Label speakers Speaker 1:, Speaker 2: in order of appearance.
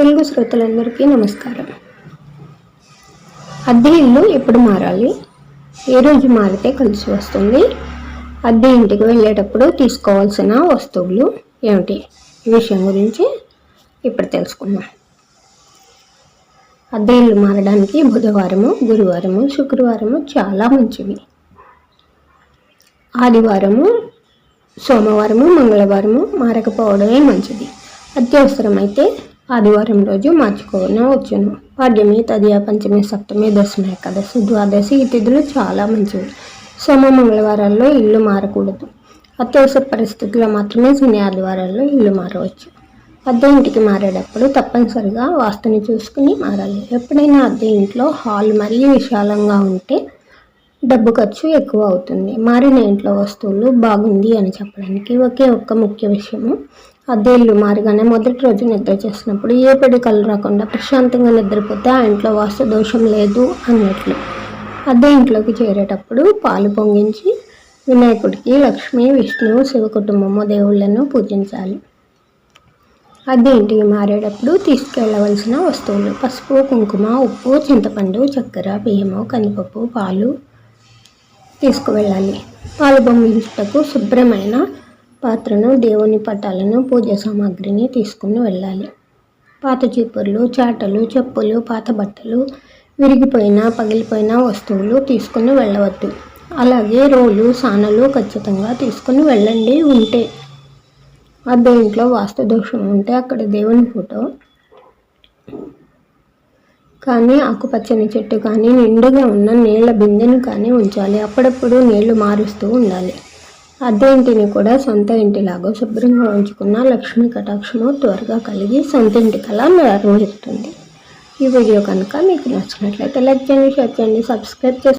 Speaker 1: తెలుగు శ్రోతలందరికీ నమస్కారం. అద్దె ఇల్లు ఎప్పుడు మారాలి? ఏ రోజు మారితే కలిసి వస్తుంది? అద్దె ఇంటికి వెళ్ళేటప్పుడు తీసుకోవాల్సిన వస్తువులు ఏమిటి? ఈ విషయం గురించి ఇప్పుడు తెలుసుకుందాం. అద్దె ఇల్లు మారడానికి బుధవారము గురువారము శుక్రవారము చాలా మంచివి. ఆదివారము సోమవారము మంగళవారము మారకపోవడమే మంచిది. అత్యవసరమైతే ఆదివారం రోజు మార్చుకోవడం వచ్చును. పాడ్యమి తదియ పంచమి సప్తమి దశమి ఏకాదశి ద్వాదశి ఈ తిథులు చాలా మంచివి. సోమ మంగళవారాల్లో ఇల్లు మారకూడదు. అత్యవసర పరిస్థితుల్లో మాత్రమే శని ఆదివారాల్లో ఇల్లు మారవచ్చు. అద్దె ఇంటికి మారేటప్పుడు తప్పనిసరిగా వాస్తుని చూసుకుని మారాలి. ఎప్పుడైనా అద్దె ఇంట్లో హాల్ మరీ విశాలంగా ఉంటే డబ్బు ఖర్చు ఎక్కువ అవుతుంది. మారిన ఇంట్లో వస్తువులు బాగుంది అని చెప్పడానికి ఒకే ఒక్క ముఖ్య విషయము అద్దె ఇల్లు మొదటి రోజు నిద్ర చేసినప్పుడు ఏ పడి కళ్ళు రాకుండా ప్రశాంతంగా నిద్రపోతే ఆ ఇంట్లో వాస్తు దోషం లేదు అన్నట్లు. అద్దె ఇంట్లోకి చేరేటప్పుడు పాలు పొంగించి వినాయకుడికి లక్ష్మి విష్ణువు శివ కుటుంబము దేవుళ్ళను పూజించాలి. అద్దె ఇంటికి మారేటప్పుడు తీసుకెళ్ళవలసిన వస్తువులు పసుపు కుంకుమ ఉప్పు చింతపండు చక్కెర బియ్యము కందిపప్పు పాలు తీసుకువెళ్ళాలి. పాలు పొంగించుటకు శుభ్రమైన పాత్రను దేవుని పటాలను పూజ సామాగ్రిని తీసుకుని వెళ్ళాలి. పాత చీపుర్లు చాటలు చెప్పులు పాత బట్టలు విరిగిపోయిన పగిలిపోయిన వస్తువులు తీసుకుని వెళ్ళవద్దు. అలాగే రోలు సానలు ఖచ్చితంగా తీసుకుని వెళ్ళండి ఉంటే. అద్దె ఇంట్లో వాస్తు దోషం ఉంటే అక్కడ దేవుని ఫోటో. కానీ ఆకుపచ్చని చెట్టు కానీ నిండుగా ఉన్న నీళ్ళ బిందెను కానీ ఉంచాలి. అప్పుడప్పుడు నీళ్ళు మారుస్తూ ఉండాలి. అద్దె ఇంటిని కూడా సొంత ఇంటిలాగా శుభ్రంగా ఉంచుకున్న లక్ష్మీ కటాక్షము త్వరగా కలిగి సొంత ఇంటి కళ నెరవేరుతుంది. ఈ వీడియో కనుక మీకు నచ్చినట్లయితే లైక్ చేయండి షేర్ చేయండి సబ్స్క్రైబ్ చేసి